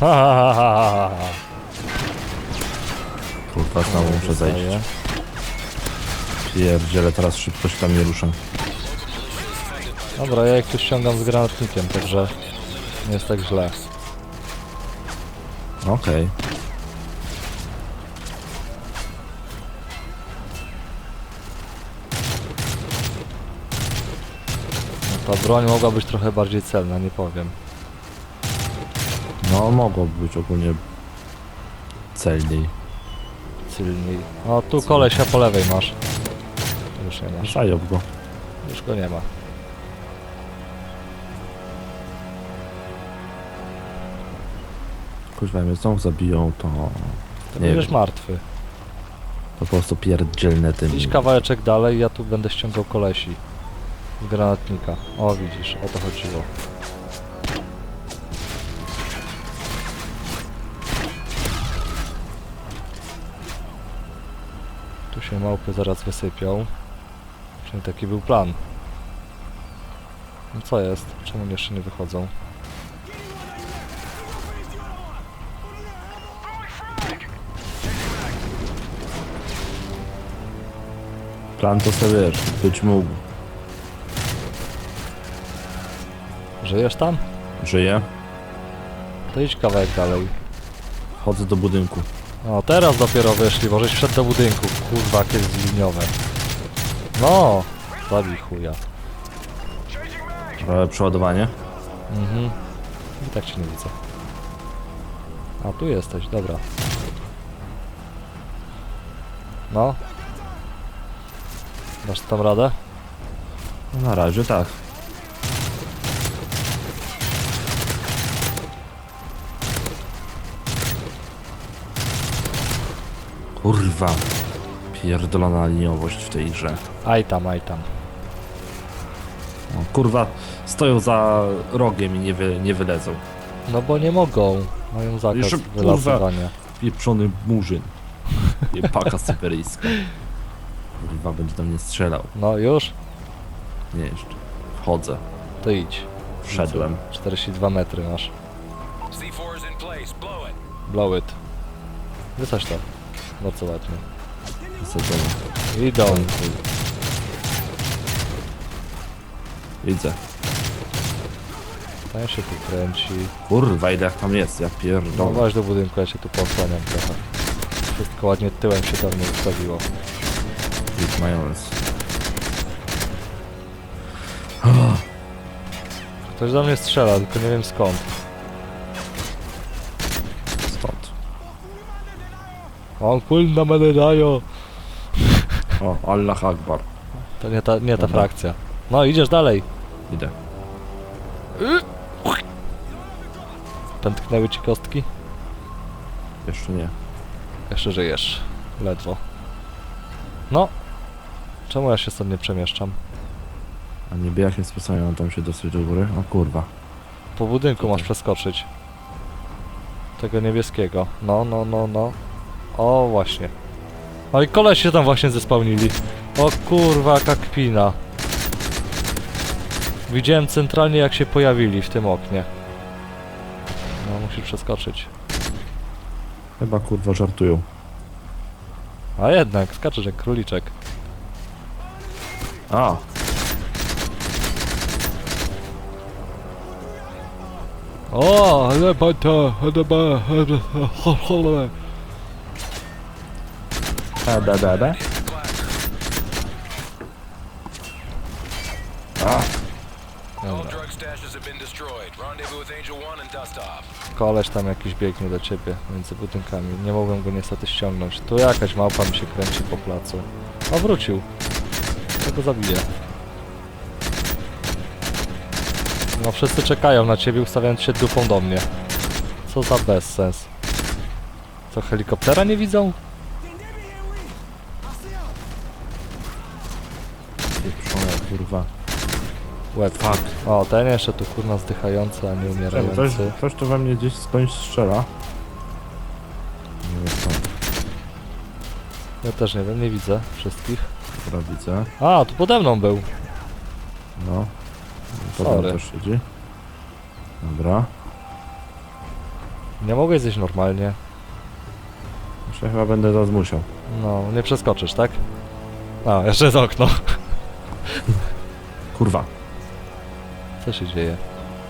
Ha, ha, ha, ha, ha. Kurwa, znowu muszę zejść. Zostaje. Pierdziele, teraz szybko się tam nie ruszę. Dobra, ja ich tu ściągam z granatnikiem, także nie jest tak źle. Okej. No ta broń mogła być trochę bardziej celna, nie powiem. No, mogło być ogólnie celniej. Celniej. O, tu kolesia po lewej masz. Już nie masz. Szajob go. Już go nie ma. Kurwa, mnie znowu zabiją, to... To Nie będziesz wiem. martwy. To po prostu pierdzielne tym. Idź kawałeczek dalej, ja tu będę ściągał kolesi. Z granatnika. O, widzisz, o to chodziło. Się małpy zaraz wysypią. Czyli taki był plan. No co jest? Czemu jeszcze nie wychodzą? Plan to sobie wiesz, być mógł. Żyjesz tam? Żyje. To idź kawałek dalej. Chodzę do budynku. O, teraz dopiero wyszli, bo żeś wszedł do budynku. Kurwa, jakie jest liniowe. No, zabij chuja. E, przeładowanie. Mhm. I tak cię nie widzę. A, tu jesteś, dobra. No. Dasz tam radę? No, na razie tak. Kurwa. Pierdolona liniowość w tej grze. Aj tam, aj tam. O, kurwa, stoją za rogiem i nie, wy, nie wylezą. No bo nie mogą. Mają zakaz Jeszcze, kurwa. wylatywania. Pieprzony murzyn. Jebaka syberyjska. Kurwa, będzie do mnie strzelał. No już? Nie jeszcze. Wchodzę. To idź. Wszedłem. 42 metry masz. C4 is in place. Blow it. Blow it. Wysadź to. Bardzo ładnie. Wysadzony. Idą. Widzę. Ten się tu kręci. Kurwa, ile jak tam jest, ja No pierdolę. właśnie do budynku, ja się tu posłaniam trochę. Wszystko ładnie tyłem się do mnie ustawiło. Big majonez. Ktoś do mnie strzela, tylko nie wiem skąd. On kulna mnie dają. O, Allah Akbar. To nie ta, nie ta Dobra. frakcja. No idziesz dalej. Idę. Pętknęły ci kostki? Jeszcze nie. Jeszcze żyjesz. Ledwo. No. Czemu ja się stąd nie przemieszczam? A niby jakim sposobem mam tam się dostać do góry? O kurwa. Po budynku masz przeskoczyć. Tego niebieskiego. No, no, no, no. O, właśnie. No i koleś się tam właśnie zespełnili. O kurwa, jaka kpina. Widziałem centralnie jak się pojawili w tym oknie. No, musisz przeskoczyć. Chyba kurwa żartują. A jednak, skaczesz jak króliczek. A! O, ale to, E, be, Angel 1 and dust off. Koleś tam jakiś biegnie do ciebie między budynkami. Nie mogłem go niestety ściągnąć. Tu jakaś małpa mi się kręci po placu. O, wrócił. Ja go zabiję. No wszyscy czekają na ciebie, ustawiając się dupą do mnie. Co za bezsens. Co, helikoptera nie widzą? Kurwa. Łeb. Fuck. O, ten jeszcze tu kurna zdychający, a nie Czemu? Umierający. ktoś tu we mnie gdzieś skądś strzela. Nie wiem skąd. Ja też nie wiem, nie widzę wszystkich. Dobra, widzę. A, tu pode mną był. No. To Sorry. też siedzi. Dobra. Nie mogę zjeść normalnie. Jeszcze chyba będę teraz musiał. No, nie przeskoczysz, tak? A, jeszcze jest okno. Kurwa. Co się dzieje?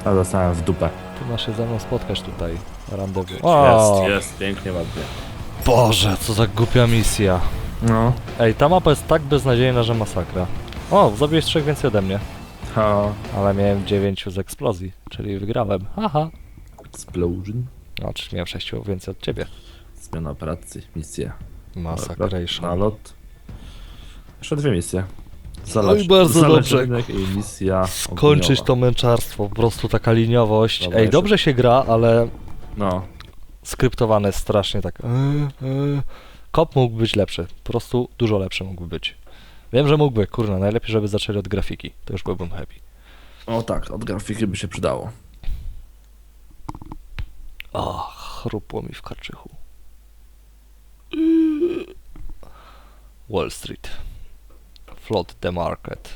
A dostałem w dupę. Ty masz się ze mną spotkać tutaj. Randewu. O, Jest, jest, pięknie, ładnie. Boże, co za głupia misja. No. Ej, ta mapa jest tak beznadziejna, że masakra. O, zabiłeś trzech więcej ode mnie. Ha. Ale miałem dziewięciu z eksplozji, czyli wygrałem. Haha. Explosion. Znaczy miałem sześciu więcej od ciebie. Zmiana operacji, misja. Massacration. Nalot. Jeszcze dwie misje. No i bardzo zależnych i misja Skończyć ogniowa. to męczarstwo, po prostu taka liniowość. Dobra, Ej, jeszcze- dobrze się gra, ale No. skryptowane strasznie tak. e, e. Kop mógł być lepszy, po prostu dużo lepszy mógłby być. Wiem, że mógłby, kurna, najlepiej, żeby zaczęli od grafiki. To już byłbym happy. O tak, od grafiki by się przydało. O, chrupło mi w karczychu. Wall Street. Flood the market.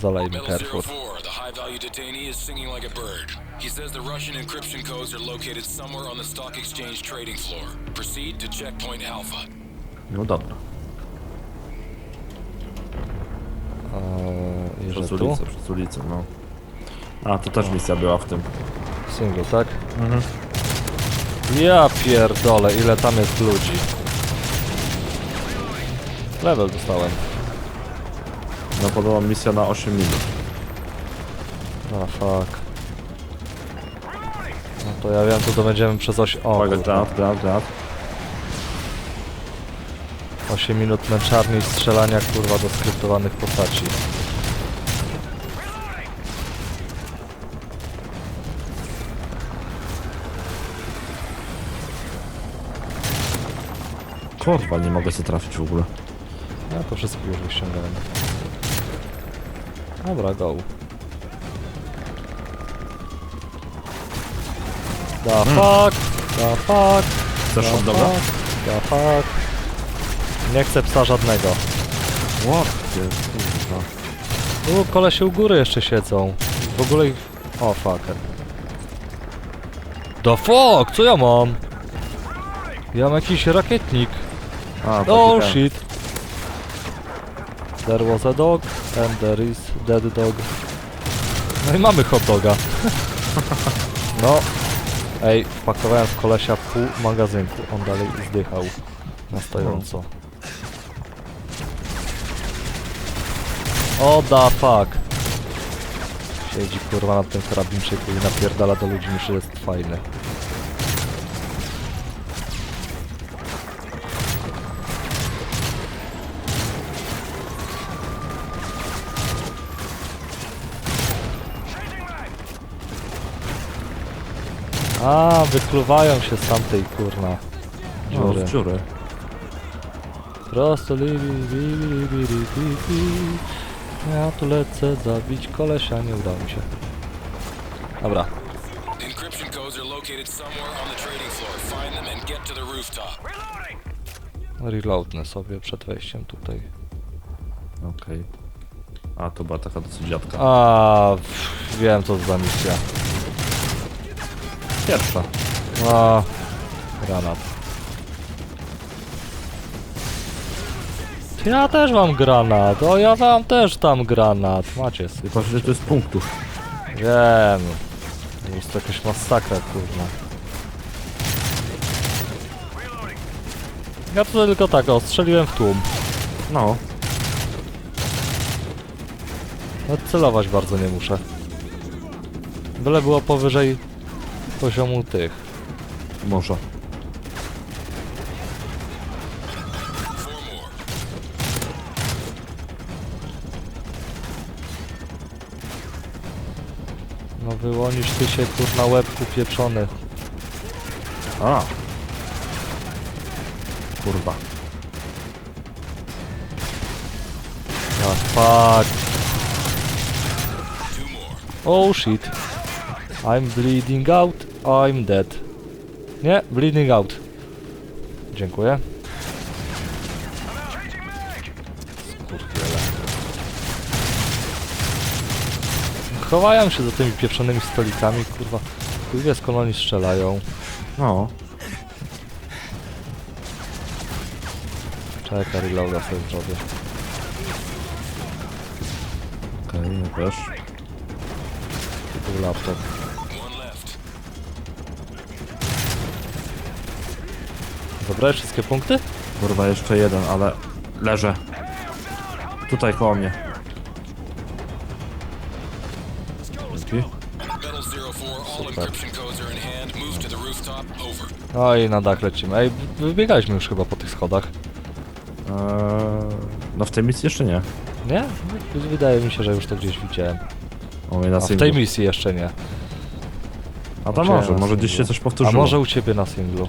Zalejmy Metal Carrefour. 04, the high-value detainee is singing like a bird. He says the Russian encryption codes are located somewhere on the stock exchange trading floor. Proceed to checkpoint Alpha. No dobra. Eee, Przez tu? ulicę, przez ulicę, no. A, to też misja była w tym. Single, tak? Ja pierdolę, ile tam jest ludzi. Level dostałem. No podobno misja na 8 minut. A fuck. No to ja wiem, to to będziemy przez 8... O, Uwaga, granat, granat, granat. 8 minut męczarni i strzelania kurwa do skryptowanych postaci. Kurwa, nie mogę sobie trafić w ogóle. To wszystko już wyściągałem. Dobra, go. Da fuck! Da fuck! Chcesz da od dobra? fuck, Da fuck! Nie chcę psa żadnego. What? Kurwa. U, kolesie u góry jeszcze siedzą. W ogóle ich... O, fucker. The fuck? Co ja mam? Ja mam jakiś rakietnik. A, Oh ten. shit. There was a dog and there is dead dog. No i mamy hot doga. No. Ej, wpakowałem w kolesia pół magazynku. On dalej zdychał. Na stojąco. O da fuck. Siedzi kurwa na tym karabinczyku i napierdala do ludzi, że jest fajny. A, wykluwają się z tamtej kurna O, dziury. z dziury. Prosto li, li, li, li, li, li, li, li. Ja tu lecę zabić kolesia, nie udało mi się. Dobra, encryption codes are located somewhere on the trading floor. Find them and get to the rooftop. reloadnę sobie przed wejściem tutaj. Okej. A, to była taka dosyć dziadka. A, pff, wiem co to za misja. Pierwsza. A, granat. Ja też mam granat, o ja mam też tam granat. Macie syp. Patrz, że to jest punktów. Wiem. Jest to jakaś masakra, kurna. Ja tutaj tylko tak, o, strzeliłem w tłum. No. Nawet celować bardzo nie muszę. Byle było powyżej poziomu tych. Może. No wyłonisz ty się kurna łebku pieczony. A. Kurwa. Ah fuck. Oh shit. I'm bleeding out. I'm dead. Nie, bleeding out. Dziękuję. Skurwiele. Chowają się za tymi pieprzonymi stolikami, kurwa. Chuj wie skąd oni strzelają. No. Czekaj, reloada sobie zrobię. Okej, ja też. Tu był laptop. Wszystkie punkty? Kurwa, jeszcze jeden, ale leżę. Tutaj koło mnie. Dzięki. Metal 04, all encryption codes are in hand. Move to the rooftop. Over. No i na dach lecimy. Ej, wybiegaliśmy już chyba po tych schodach. Eee, no w tej misji jeszcze nie. Nie? Wydaje mi się, że już to gdzieś widziałem. O, mnie na A w tej misji jeszcze nie. A Chciałem może, może gdzieś singlu. się coś A powtórzyło. może u ciebie na singlu.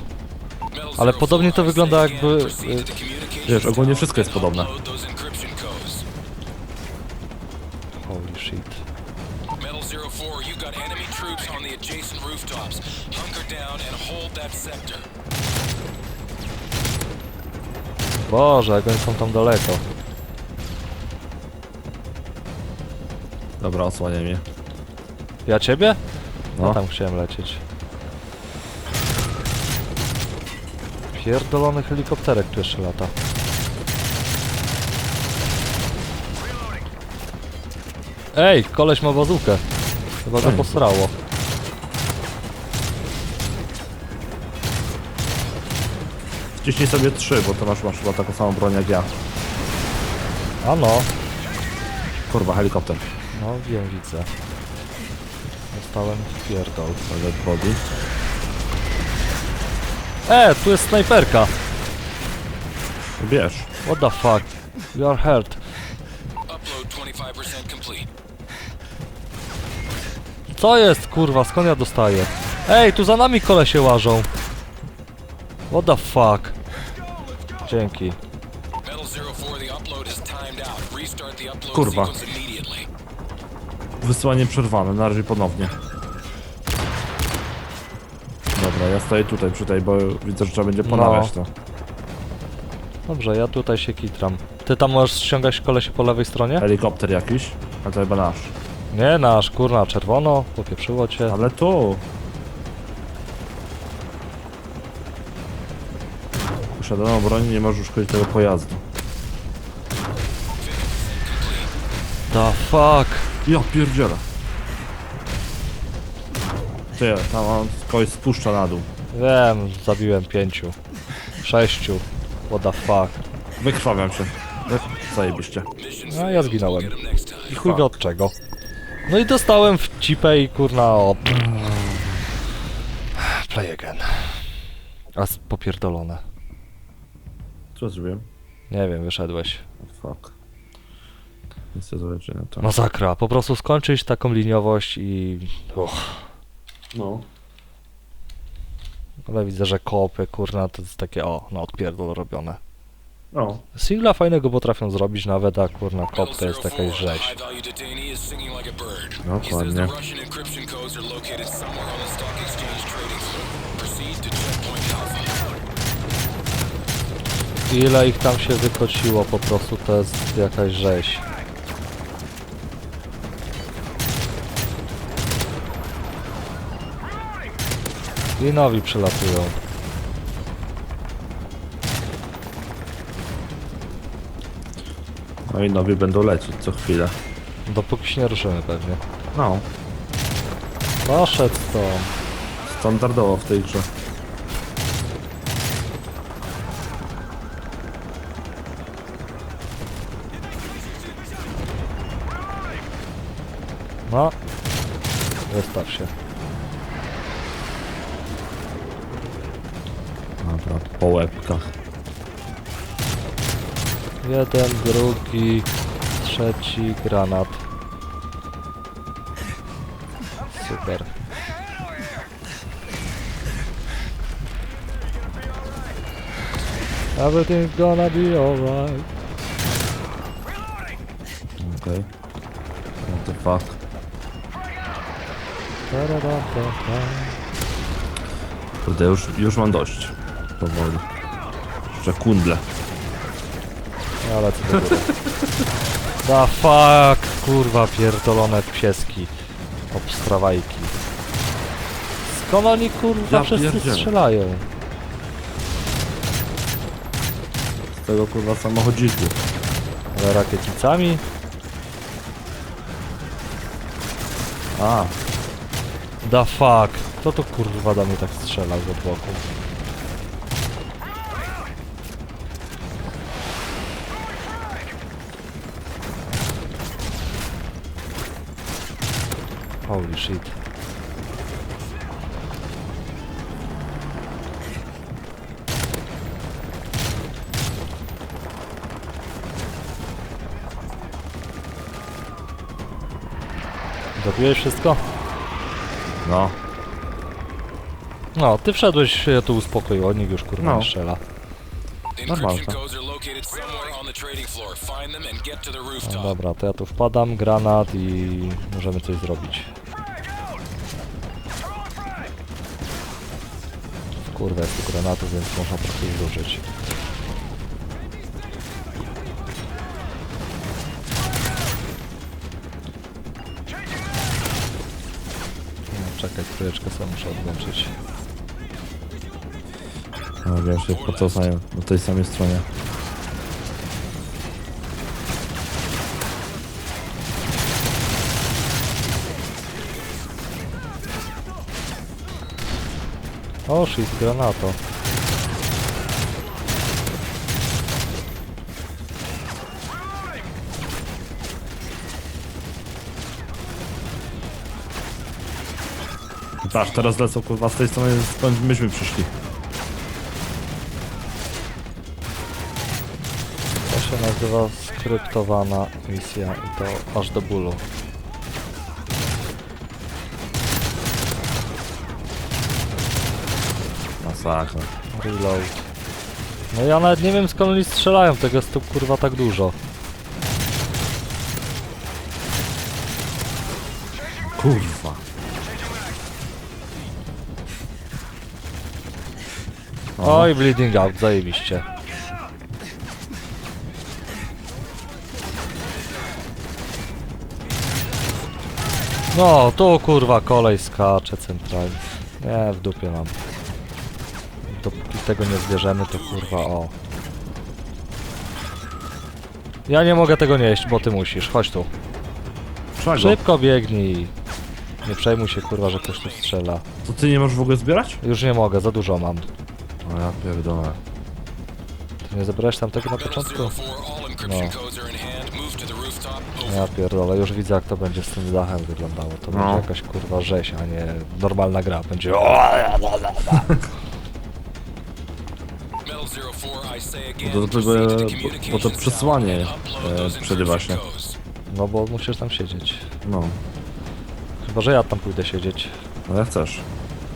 Ale 04, podobnie to wygląda jakby, y, Wiesz, ogólnie wszystko jest podobne. Holy shit. Metal 04, you got enemy troops on the adjacent rooftops. Hunker down and hold that sector. Boże, jak oni są tam daleko. Dobra, osłania mnie. Ja ciebie? No No. tam chciałem lecieć. Pierdolony helikopterek tu jeszcze lata. Ej, koleś ma bazookę. Chyba go posrało. Wciśnij sobie trzy, bo to masz, masz chyba taką samą broń jak ja. A no, Kurwa, helikopter. no wiem, widzę. Dostałem pierdol. Ale body. E, tu jest snajperka! Bierz. What the fuck? You are hurt. Upload 25% complete. Co jest, kurwa, skąd ja dostaję? Ej, tu za nami kolesie łażą. What the fuck? Dzięki. Metal 04, the upload is timed out. Restart the upload Kurwa. sequence immediately. Wysyłanie przerwane, na razie ponownie. Dobra, ja stoję tutaj przy tej, bo widzę, że trzeba będzie ponawiać to. Dobrze, ja tutaj się kitram. Ty tam możesz ściągać kolesie po lewej stronie? Helikopter jakiś, ale to chyba nasz. Nie, nasz, kurna, czerwono, popieprzyło cię. Ale tu! Posiadaną broń nie może uszkodzić tego pojazdu. The fuck? Ja pierdzielę. Ty, tam on kogoś spuszcza na dół. Wiem, zabiłem pięciu. Sześciu. What the fuck? Wykrwawiam się. Wy- Zajebiście. No ja zginąłem. I chuj wie od czego. No i dostałem w cipę i kurna o... Play again. A popierdolone. Co zrobiłem? Nie wiem, wyszedłeś. Oh, fuck. Nic nie zobaczę na to. Masakra. Po prostu skończyć taką liniowość i... Uch. No. Ale widzę, że kopy, kurna, to jest takie o, na odpierdol robione. O. Singla fajnego potrafią zrobić nawet, a kurna kop to jest 04, jakaś rzeź. bird. No. Ile ich tam się wykociło, po prostu to jest jakaś rzeź. I nowi przylatują. No i nowi będą lecieć co chwilę. Dopóki się nie ruszymy pewnie. No. Poszedł stąd. Standardowo w tej grze. No. Wystaw się. Dobra, po łebkach. Jeden, drugi, trzeci, granat. Super. Everything's gonna be alright. Okej. What the fuck. Ta-ra-ra-ta-ta. Kurde, już, już mam dość. Powoli. Jeszcze kundle. Ale co do góry. Da fuck, kurwa pierdolone pieski. Obstrawajki. Skąd oni kurwa Ja wszyscy pierdzielę. strzelają? Z tego kurwa samochodziku. Ale rakietnicami? A, Da fuck. Kto to kurwa do mnie tak strzelał z boku? Holy shit. Dobiłeś wszystko? no. No, ty wszedłeś, się tu uspokoiło, nikt już kurwa No. nie strzela. The Normalka. encryption codes are located somewhere on the trading floor. Find them and get to the No rooftop. dobra, to ja tu wpadam, granat i możemy coś zrobić. Kurwa, jest tu granatu, więc można trochę ich użyć. Czekaj, trójeczkę sobie muszę odłączyć. No wiem się po co znają. Na tej samej stronie. O shit, granato. Patrz, teraz lecą kurwa z tej strony, skąd myśmy przyszli. To się nazywa skryptowana misja i to aż do bólu. Masakra. Reload. No ja nawet nie wiem skąd oni strzelają, tego jest tu kurwa tak dużo. Kurwa. O. Oj, bleeding out, zajebiście. No, tu kurwa kolej skacze centralnie. Nie, w dupie mam. Tego nie zbierzemy, to kurwa o. Ja nie mogę tego nieść, bo ty musisz. Chodź tu. Szybko biegnij. Nie przejmuj się kurwa, że ktoś tu strzela. To ty nie możesz w ogóle zbierać? Już nie mogę, za dużo mam. O ja pierdolę. Ty nie zebrałeś tam tego na początku? 04, all encryption No. Ja pierdolę, już widzę jak to będzie z tym dachem wyglądało. To No. będzie jakaś kurwa rzeź, a nie normalna gra. Będzie Bo to, proceed to bo, bo to przesłanie e, przerywa się. No bo musisz tam siedzieć. No, Chyba, że ja tam pójdę siedzieć. ale jak chcesz.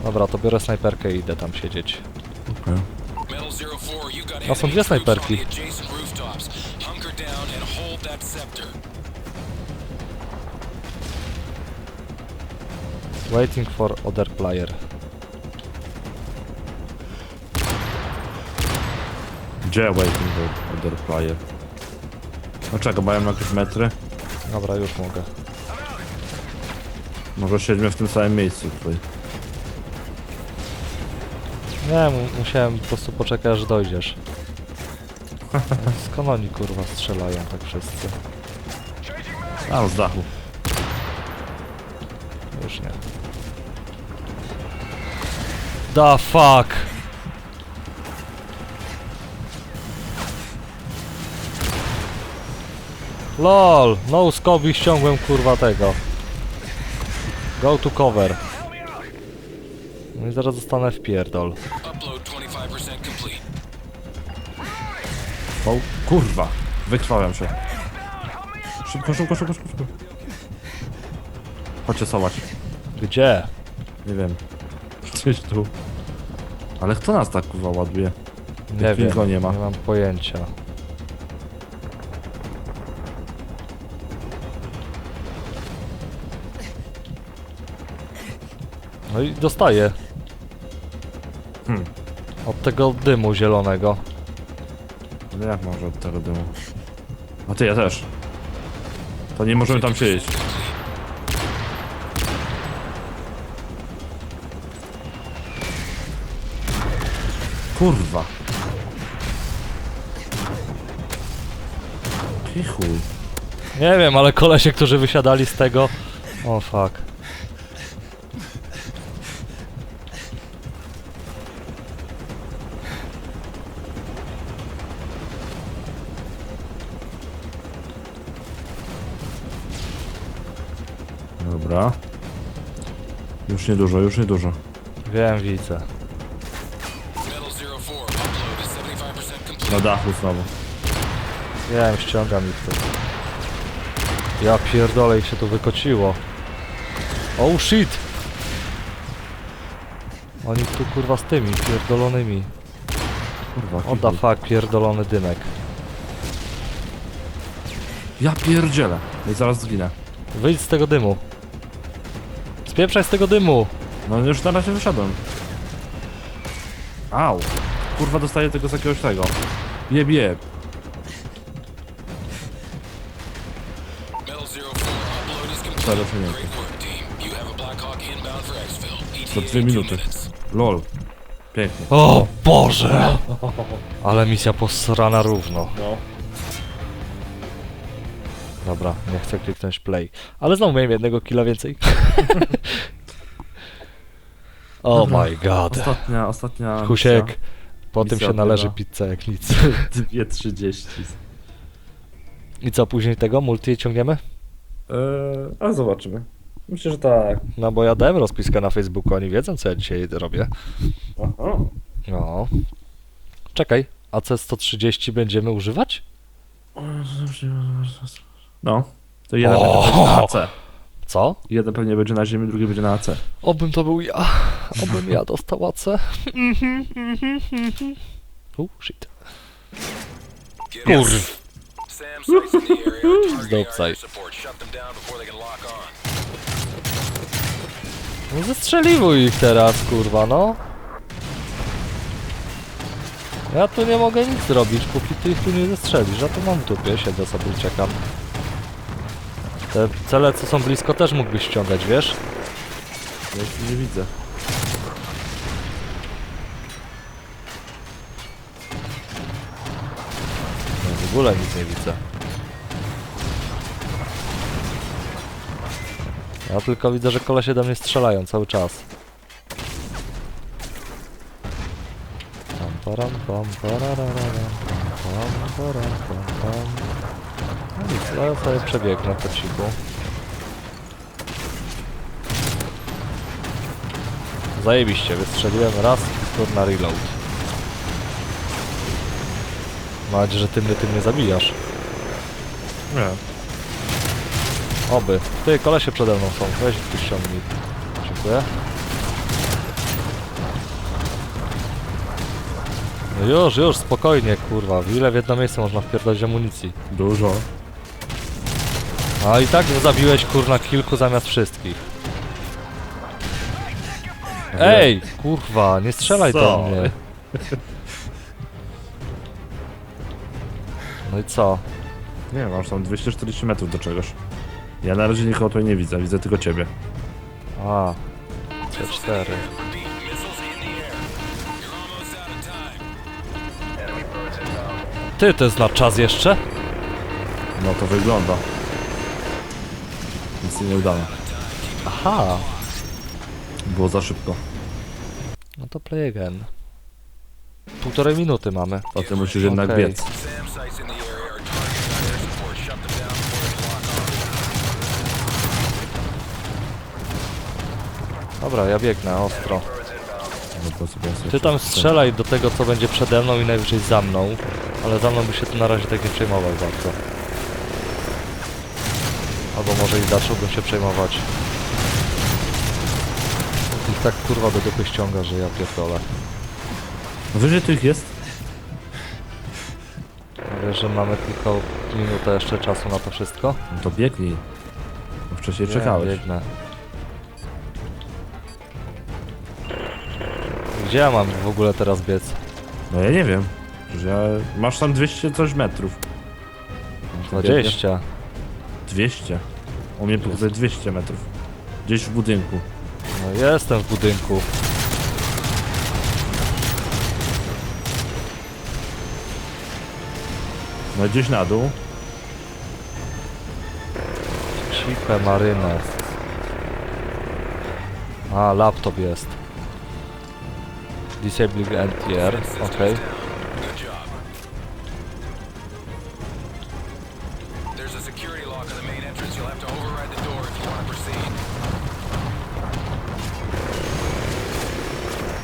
Dobra, to biorę snajperkę i idę tam siedzieć. Okej. Metal 04, you got A są dwie snajperki. Waiting for other player. Gdzie waiting for other player? No czego, mają jakieś metry? Dobra, już mogę. Może siedźmy w tym samym miejscu tutaj. Nie, mu musiałem po prostu poczekać aż dojdziesz. Skąd oni kurwa strzelają tak wszyscy? A, z dachu. Już nie. Da fuck! LOL! No scope i ściągłem kurwa tego. Go to cover. No i zaraz zostanę w pierdol. Upload 25% complete. O, kurwa. Wykrwawiam się. Szybko, szybko, szybko, szybko. Chodźcie sować. Gdzie? Nie wiem. Gdzieś tu. Ale kto nas tak kurwa ładuje? Nie Jak wiem. nie ma. Nie mam pojęcia. No i dostaję. Hmm. Od tego dymu zielonego. No jak może od tego dymu? A ty, ja też. To nie możemy tam siedzieć. Kurwa. Ty chuj. Nie wiem, ale kolesie, którzy wysiadali z tego... O fuck. Już niedużo, już niedużo. Wiem, widzę. Metal 04, upload is 75% complete. Na dachu znowu. Wiem, ściągam ich tu. Ja pierdolę, ich się tu wykociło. Oh shit! Oni tu kurwa z tymi pierdolonymi. Kurwa, What the fuck, pierdolony dymek. Ja pierdzielę. I zaraz zginę. Wyjdź z tego dymu. Spieprzaj z tego dymu! No już na razie wyszedłem. Au. Kurwa dostaję tego z jakiegoś tego. Jeb jeb. Metal 04, upload is complete. Cele przyjęte. Great work, team. You have a Black Hawk inbound for exfil. To ETA dwie two minuty. minutes. Lol. Pięknie. O Boże! Ale misja posrana równo. No. Dobra, nie chcę kliknąć play. Ale znowu miałem jednego killa więcej. oh Dobra. my god. Ostatnia, ostatnia Husiek, po tym się należy pizza jak nic. misja. 2.30. I co, później tego multi ciągniemy? Eee, ale zobaczymy. Myślę, że tak. No bo ja dałem rozpiskę na Facebooku, oni wiedzą co ja dzisiaj robię. Aha. No. Czekaj, AC-130 będziemy używać? No. To jeden O! będzie na AC. Co? Jeden pewnie będzie na ziemi, drugi będzie na AC. Obym to był ja. Obym ja dostał AC. Shit. Kurw. Sites in the area are targeting Dope site. No zestrzeliwuj ich teraz, kurwa, no. Ja tu nie mogę nic zrobić, póki ty ich tu nie zestrzelisz. Ja tu mam w dupie, siedzę sobie czekam. Te cele, co są blisko, też mógłbyś ściągać, wiesz? Ja ich nie widzę. No, w ogóle nic nie widzę. Ja tylko widzę, że kolesie do mnie strzelają cały czas. Pam, param, pam, pam, pam, param, pam, pam. No nic, no ja sobie przebiegnę po cichu. Zajebiście, wystrzeliłem raz i kurna reload. Mam nadzieję, że ty mnie tym nie zabijasz. Nie. Oby. Ty, kolesie przede mną są. Weź tu ściągnij. Dziękuję. No już, już, spokojnie, kurwa. W ile w jedno miejsce można wpierdolić amunicji? Dużo. A i tak zabiłeś, kurna, kilku zamiast wszystkich. Ej, kurwa, nie strzelaj do Co? mnie. No i co? Nie masz tam 240 metrów do czegoś. Ja na razie nikogo tutaj nie widzę, widzę tylko ciebie. A, C4. Repeat, missiles in the air. You're almost out of time. Ty, to jest na czas jeszcze? No to wygląda. Nic się nie udało. Aha. Było za szybko. No to play again. Półtorej minuty mamy. To ty musisz jednak Okej. biec. Dobra, ja biegnę ostro. No po Ty tam strzelaj do tego, co będzie przede mną i najwyżej za mną. Ale za mną by się tu na razie tak nie przejmował bardzo. Albo może i zacząłbym się przejmować. Ich tak kurwa do dupy ściąga, że ja pierdolę. Wyżej tych jest? A Wiesz, że mamy tylko minutę jeszcze czasu na to wszystko? No to biegnij. Bo wcześniej Nie, czekałeś. Biegnę. Gdzie ja mam w ogóle teraz biec? No ja nie wiem. Ja... Masz tam 200 coś metrów. No to biegniesz. 20. 200. On mnie był 200 metrów. Gdzieś w budynku. No jestem w budynku. No gdzieś na dół. Chipe Mariner. A, laptop jest. Disabling NTR, okej. Okay.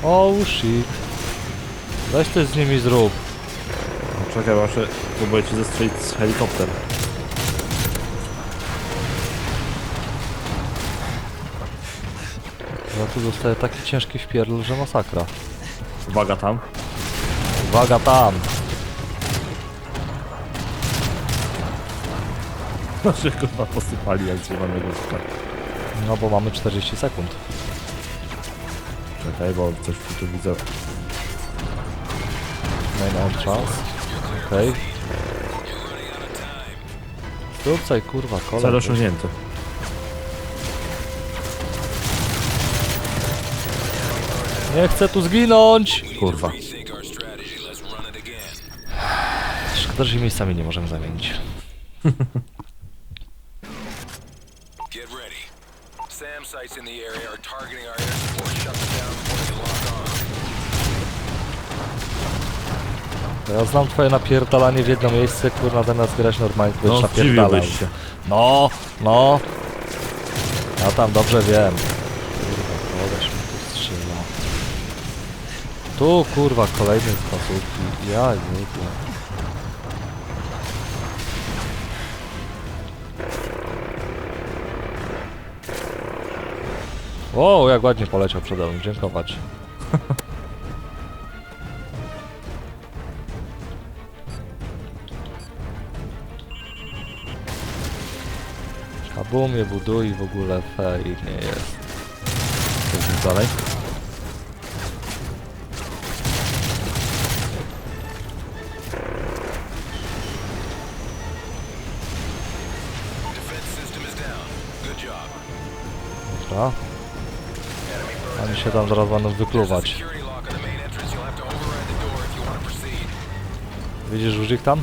Oh shit. Weź coś z nimi zrób. Czekaj, właśnie próbuję cię zestrzelić z helikopter. Ja tu dostaję taki ciężki wpierdol, że masakra. Uwaga tam. Uwaga tam! Kurwa posypali jak zielonego. No bo mamy 40 sekund. Czekaj, bo coś tu widzę. Main entrance. Okej. Zróbcaj kurwa Cel kolej. osiągnięty. Nie chcę tu zginąć! Kurwa. Szkoda, że się miejscami nie możemy zamienić. Get ready. SAM sites in the area are targeting Ja znam twoje napierdalanie w jedno miejsce, kurwa, zamiast grać normalnie, to No, napierdalał. zdziwiłbyś się. No, no. Ja tam dobrze wiem. Kurwa, koleś mi tu strzela. Tu, kurwa, kolejny z bazooki. Ja nie O, jak ładnie poleciał przede mną, dziękować. Kabum je buduje w ogóle fej nie jest. Jest dalej? Dobra. Enemy Oni się tam zaraz będą a wykluwać. Widzisz już ich tam?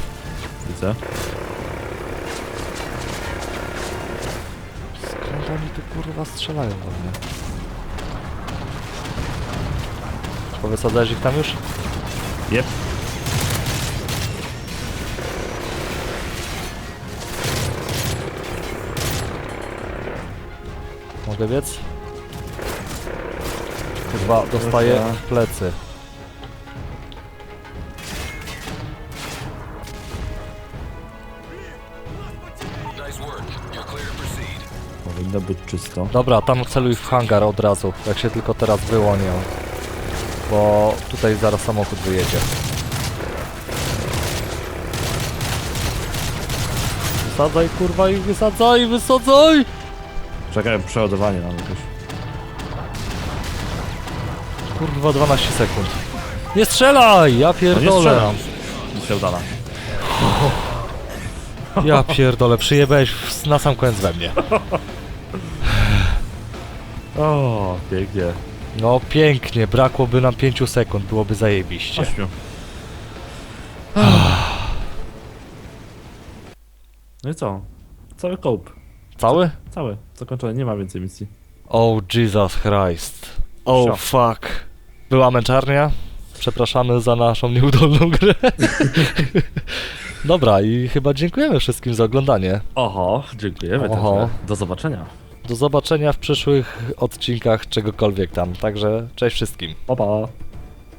Widzę. Skąd oni tu kurwa strzelają do mnie? Powysadzałeś ich tam już? Jep. Mogę biec? Kurwa, dostaję w plecy. Powinno być czysto. Dobra, tam celuj w hangar od razu, jak się tylko teraz wyłonią. Bo tutaj zaraz samochód wyjedzie. Wysadzaj kurwa i wysadzaj, wysadzaj! Czekaj, przeładowanie mam jakieś. Kurwa 12 sekund. Nie strzelaj! Ja No nie pierdolę. strzelam. Się udala. ja pierdolę, przyjebałeś w- na sam koniec we mnie. O, pięknie. No pięknie, brakłoby nam 5 sekund, byłoby zajebiście. Ośmiu. No i co? Cały kołp. Cały? Cały. Zakończony. Nie ma więcej misji. Oh Jesus Christ. Oh fuck. Była męczarnia? Przepraszamy za naszą nieudolną grę. Dobra, i chyba dziękujemy wszystkim za oglądanie. Oho, dziękujemy. Oho. Także do zobaczenia. Do zobaczenia w przyszłych odcinkach czegokolwiek tam. Także cześć wszystkim. Pa, pa.